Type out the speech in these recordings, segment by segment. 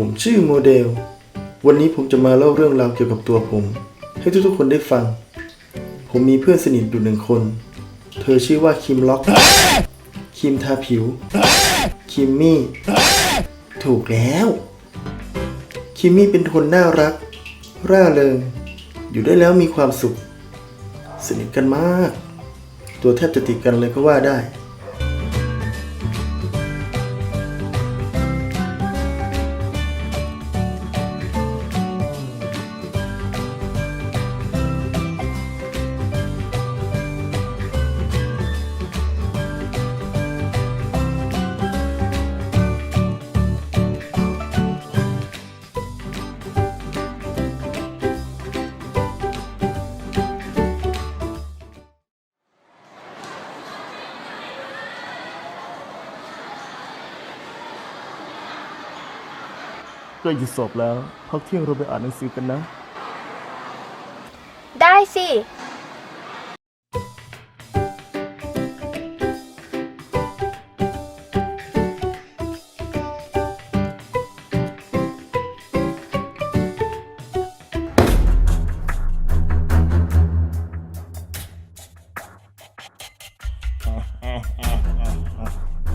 ผมชื่อโมเดล วันนี้ผมจะมาเล่าเรื่องราวเกี่ยวกับตัวผม ให้ทุกๆคนได้ฟัง ผมมีเพื่อนสนิทอยู่หนึ่งคน เธอชื่อว่าคิมล็อก คิมทาผิว คิมมี่ ถูกแล้ว คิมมี่เป็นคนน่ารัก ร่าเริง อยู่ได้แล้วมีความสุข สนิทกันมาก ตัวแทบจะติดกันเลยก็ว่าได้ ใกล้จะสอบแล้ว พักเที่ยงเราไปอ่านหนังสือกันนะ ได้สิ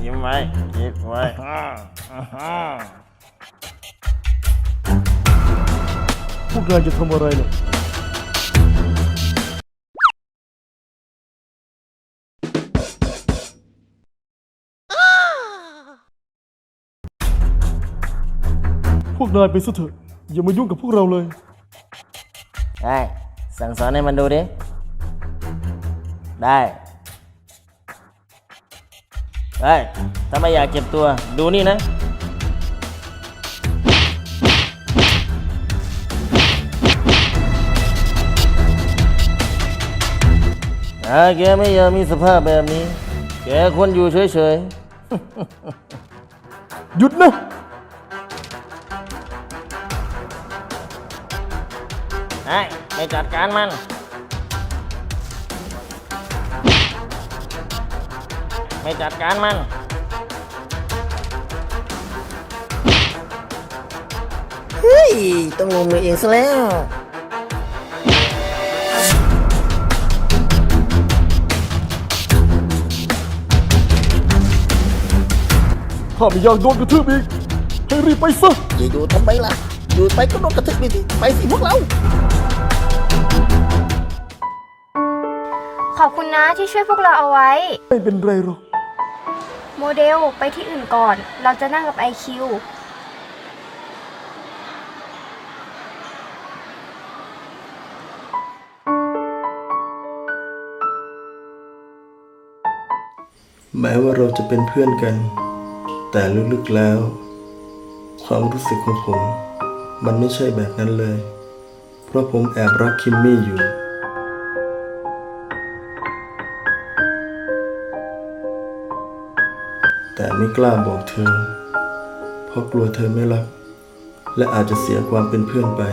ยิ้มไว้คิดไว้ พวกนายจะทำอะไรเนี่ยพวกนายไปซะเถอะ อย่ามายุ่งกับพวกเราเลย ได้สั่งสอนให้มันดูดิ ได้ได้ถ้าไม่อยากเจ็บตัว ดูนี่นะ ถ้าแกไม่อยากมีสภาพแบบนี้ แกควรอยู่เฉยหยุดนะๆได้ไปจัดการมัน ไม่จัดการมัน เฮ้ย ต้องลงมือเองซะแล้ว ถ้าไม่อยากโดนกระทืบอีก ให้รีบไปซะอย่าอยู่ทำไมล่ะ อยู่ไปก็โดนกระทึกไปสิไปสิพวกเรา ขอบคุณนะที่ช่วยพวกเราเอาไว้ ไม่เป็นไรหรอก โมเดลไปที่อื่นก่อน เราจะนั่งกับไอคิวแม้ว่าเราจะเป็นเพื่อนกัน แต่ลึกๆแล้ว ความรู้สึกของผม มันไม่ใช่แบบนั้นเลย เพราะผมแอบรักคิมมี่อยู่ แต่ไม่กล้าบอกเธอ เพราะกลัวเธอไม่รัก และอาจจะเสียความเป็นเพื่อนไป